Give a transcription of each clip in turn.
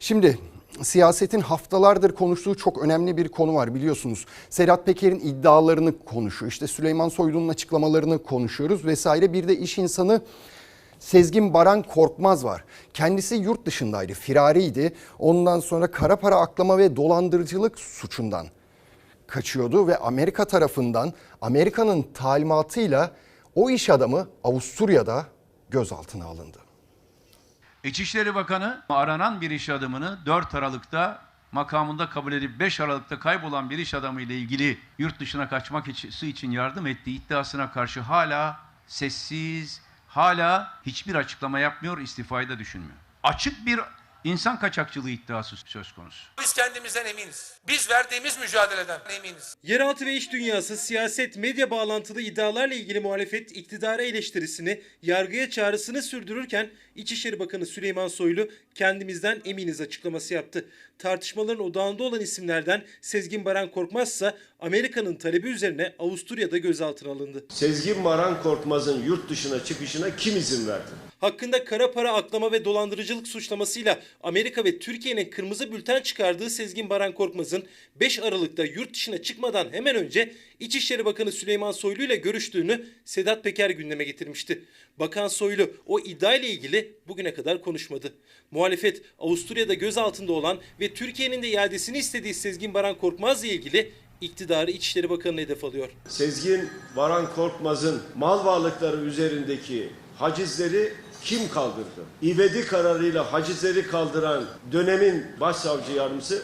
Şimdi siyasetin haftalardır konuştuğu çok önemli bir konu var biliyorsunuz. Sedat Peker'in iddialarını konuşuyor. İşte Süleyman Soylu'nun açıklamalarını konuşuyoruz vesaire. Bir de iş insanı Sezgin Baran Korkmaz var. Kendisi yurt dışındaydı, firariydi. Ondan sonra kara para aklama ve dolandırıcılık suçundan kaçıyordu ve Amerika tarafından Amerika'nın talimatıyla o iş adamı Avusturya'da gözaltına alındı. İçişleri Bakanı aranan bir iş adamını 4 Aralık'ta makamında kabul edip 5 Aralık'ta kaybolan bir iş adamı ile ilgili yurt dışına kaçmak için yardım ettiği iddiasına karşı hala sessiz, hala hiçbir açıklama yapmıyor, istifayı da düşünmüyor. Açık bir insan kaçakçılığı iddiası söz konusu. Biz kendimizden eminiz. Biz verdiğimiz mücadeleden eminiz. Yeraltı ve iş dünyası siyaset medya bağlantılı iddialarla ilgili muhalefet iktidara eleştirisini, yargıya çağrısını sürdürürken İçişleri Bakanı Süleyman Soylu kendimizden eminiz açıklaması yaptı. Tartışmaların odağında olan isimlerden Sezgin Baran Korkmaz ise Amerika'nın talebi üzerine Avusturya'da gözaltına alındı. Sezgin Baran Korkmaz'ın yurt dışına çıkışına kim izin verdi? Hakkında kara para aklama ve dolandırıcılık suçlamasıyla Amerika ve Türkiye'nin kırmızı bülten çıkardığı Sezgin Baran Korkmaz'ın 5 Aralık'ta yurt dışına çıkmadan hemen önce İçişleri Bakanı Süleyman Soylu ile görüştüğünü Sedat Peker gündeme getirmişti. Bakan Soylu o iddia ile ilgili bugüne kadar konuşmadı. Muhalefet Avusturya'da gözaltında olan ve Türkiye'nin de iadesini istediği Sezgin Baran Korkmaz'la ilgili iktidarı İçişleri Bakanı'na hedef alıyor. Sezgin Baran Korkmaz'ın mal varlıkları üzerindeki hacizleri kim kaldırdı? İvedi kararıyla hacizleri kaldıran dönemin başsavcı yardımcısı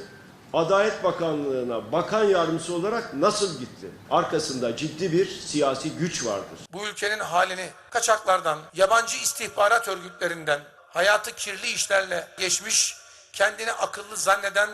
Adalet Bakanlığı'na bakan yardımcısı olarak nasıl gitti? Arkasında ciddi bir siyasi güç vardır. Bu ülkenin halini kaçaklardan, yabancı istihbarat örgütlerinden, hayatı kirli işlerle geçmiş, kendini akıllı zanneden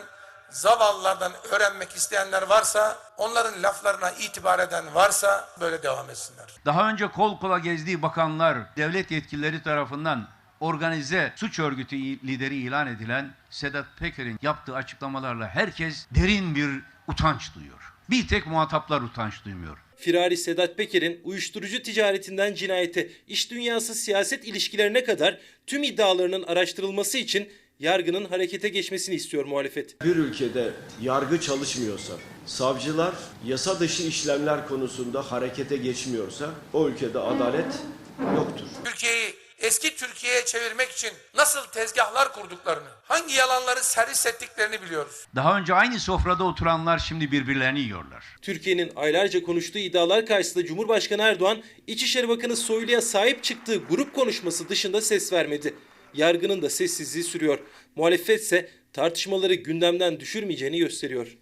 zavallılardan öğrenmek isteyenler varsa, onların laflarına itibar eden varsa böyle devam etsinler. Daha önce kol kola gezdiği bakanlar, devlet yetkilileri tarafından organize suç örgütü lideri ilan edilen Sedat Peker'in yaptığı açıklamalarla herkes derin bir utanç duyuyor. Bir tek muhataplar utanç duymuyor. Firari Sedat Peker'in uyuşturucu ticaretinden cinayete, iş dünyası siyaset ilişkilerine kadar tüm iddialarının araştırılması için yargının harekete geçmesini istiyor muhalefet. Bir ülkede yargı çalışmıyorsa, savcılar yasa dışı işlemler konusunda harekete geçmiyorsa o ülkede adalet yoktur. Türkiye'yi eski Türkiye'ye çevirmek için nasıl tezgahlar kurduklarını, hangi yalanları servis ettiklerini biliyoruz. Daha önce aynı sofrada oturanlar şimdi birbirlerini yiyorlar. Türkiye'nin aylarca konuştuğu iddialar karşısında Cumhurbaşkanı Erdoğan, İçişleri Bakanı Soylu'ya sahip çıktığı grup konuşması dışında ses vermedi. Yargının da sessizliği sürüyor. Muhalefet ise tartışmaları gündemden düşürmeyeceğini gösteriyor.